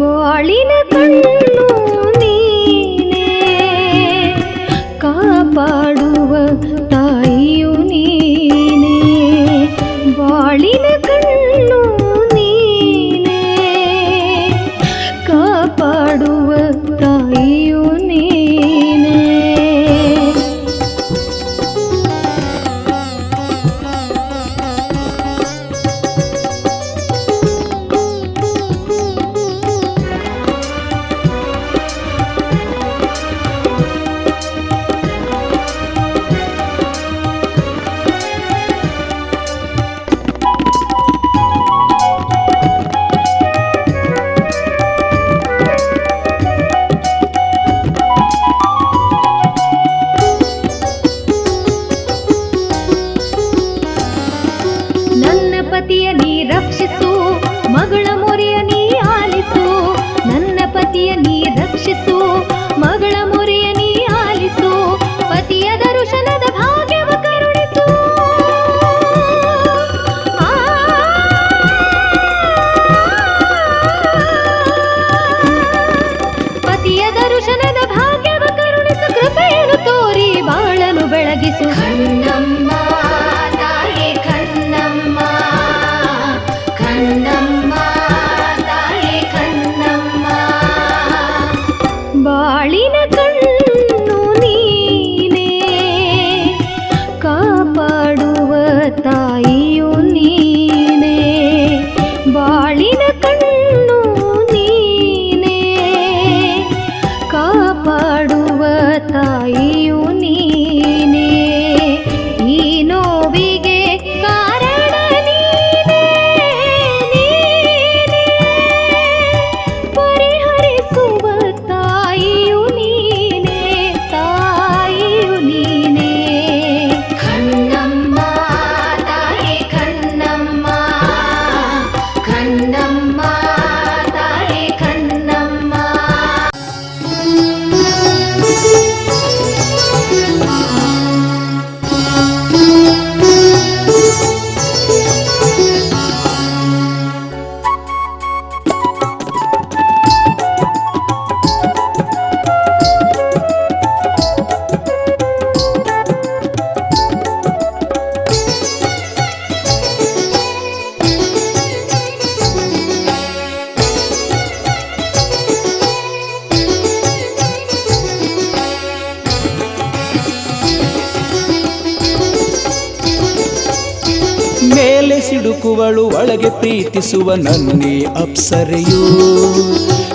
அன்பாளின கண்ணு Surya ಸಿಡುಕುವಳು ಒಳಗೆ ಪ್ರೀತಿಸುವ ನನ್ನೇ ಅಪ್ಸರೆಯು.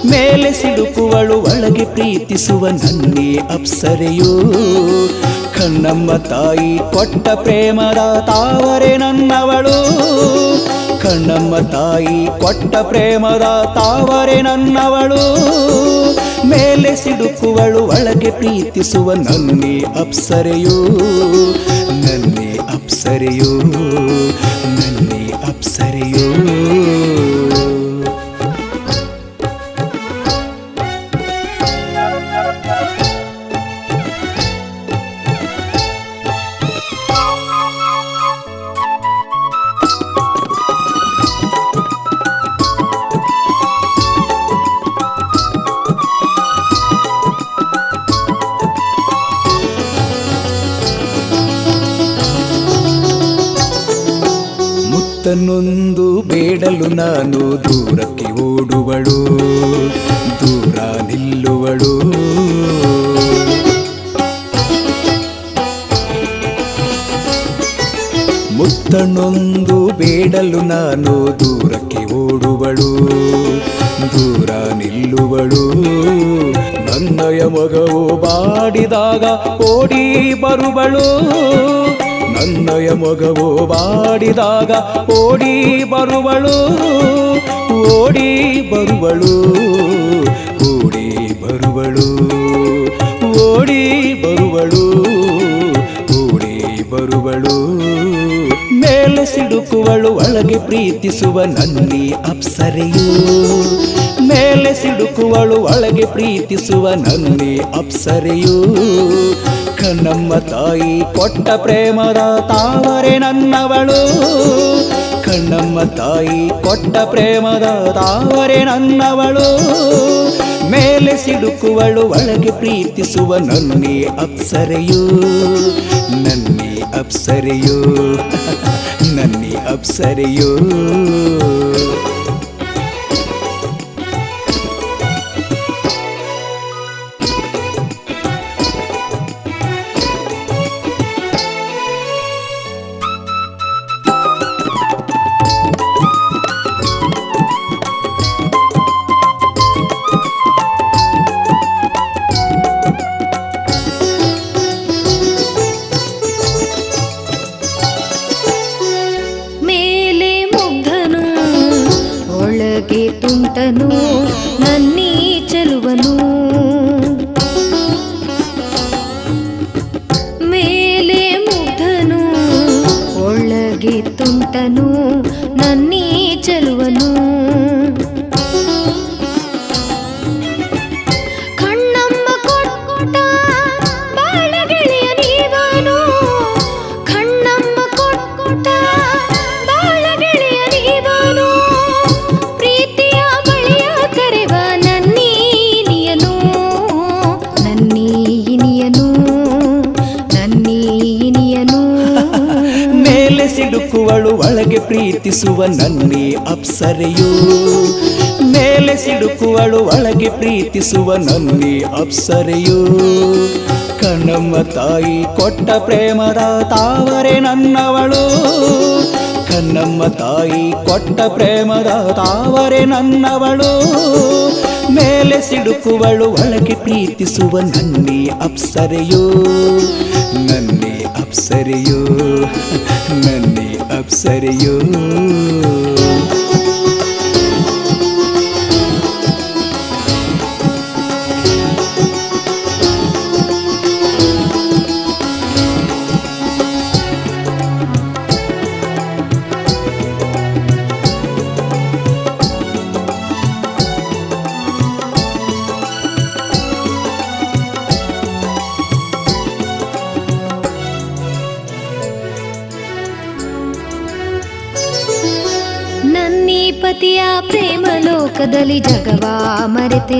ಮೇಲೆ ಸಿಡುಕುವಳು ಒಳಗೆ ಪ್ರೀತಿಸುವ ನನ್ನೇ ಅಪ್ಸರೆಯು. ಕಣ್ಣಮ್ಮ ತಾಯಿ ಕೊಟ್ಟ ಪ್ರೇಮದ ತಾವರೆ ನನ್ನವಳು. ಕಣ್ಣಮ್ಮ ತಾಯಿ ಕೊಟ್ಟ ಪ್ರೇಮದ ತಾವರೆ ನನ್ನವಳು. ಮೇಲೆ ಸಿಡುಕುವಳು ಒಳಗೆ ಪ್ರೀತಿಸುವ ನನ್ನೇ ಅಪ್ಸರೆಯು. ನನ್ನೇ ಅಪ್ಸರೆಯು. ಅಪ್ಸರೆಯು ಮುತ್ತನ್ನೊಂದು ಬೇಡಲು ನಾನು ದೂರಕ್ಕೆ ಓಡುವಳು, ದೂರ ನಿಲ್ಲುವಳು. ಮುತ್ತನೊಂದು ಬೇಡಲು ನಾನು ದೂರಕ್ಕೆ ಓಡುವಳು, ದೂರ ನಿಲ್ಲುವಳು. ನನ್ನಯ ಮಗವು ಬಾಡಿದಾಗ ಓಡಿ ಬರುವಳು ನನ್ನಯ ಮಗವು ಬಾಡಿದಾಗ ಓಡಿ ಬರುವಳು ಓಡಿ ಬರುವಳು ಓಡಿ ಬರುವಳು ಓಡಿ ಬರುವಳು ಓಡಿ ಬರುವಳು. ಮೇಲೆ ಸಿಡುಕುವಳು, ಒಳಗೆ ಪ್ರೀತಿಸುವ ನನ್ನಿ ಅಪ್ಸರೆಯು. ಮೇಲೆ ಸಿಡುಕುವಳು, ಒಳಗೆ ಪ್ರೀತಿಸುವ ನನ್ನಿ ಅಪ್ಸರೆಯು. ಕಣ್ಣಮ್ಮ ತಾಯಿ, ಕೊಟ್ಟ ಪ್ರೇಮದ ತಾವರೆ ನನ್ನವಳು. ಕಣ್ಣಮ್ಮ ತಾಯಿ, ಕೊಟ್ಟ ಪ್ರೇಮದ ತಾವರೆ ನನ್ನವಳು. ಮೇಲೆ ಸಿಡುಕುವಳು, ಒಳಗೆ ಪ್ರೀತಿಸುವ ನನ್ನಿ ಅಪ್ಸರೆಯು. ನನ್ನಿ ಅಪ್ಸರೆಯು. ನನ್ನಿ ಅಪ್ಸರೆಯು. ತುಂಟನು ನನ್ನೀ ಚೆಲುವನು. ಮೇಲೆ ಮುಗ್ಧನು ಒಳಗೆ ತುಂಟನು ಪ್ರೀತಿಸುವ ನನ್ನಿ ಅಪ್ಸರೆಯು. ಮೇಲೆ ಸಿಡುಕುವಳು ಒಳಗೆ ಪ್ರೀತಿಸುವ ನನ್ನಿ ಅಪ್ಸರೆಯು. ಕಣ್ಣಮ್ಮ ತಾಯಿ ಕೊಟ್ಟ ಪ್ರೇಮದ ತಾವರೆ ನನ್ನವಳು. ಕಣ್ಣಮ್ಮ ತಾಯಿ ಕೊಟ್ಟ ಪ್ರೇಮದ ತಾವರೆ ನನ್ನವಳು. ಮೇಲೆ ಸಿಡುಕುವಳು ಒಳಗೆ ಪ್ರೀತಿಸುವ ನನ್ನಿ ಅಪ್ಸರೆಯು. ನನ್ನಿ ಅಪ್ಸರೆಯು ನನ್ನಿ ಅಪ್ಸರೆಯು ಪತಿಯ ಪ್ರೇಮ ಲೋಕದಲ್ಲಿ ಜಗವಾ ಮರೆತೆ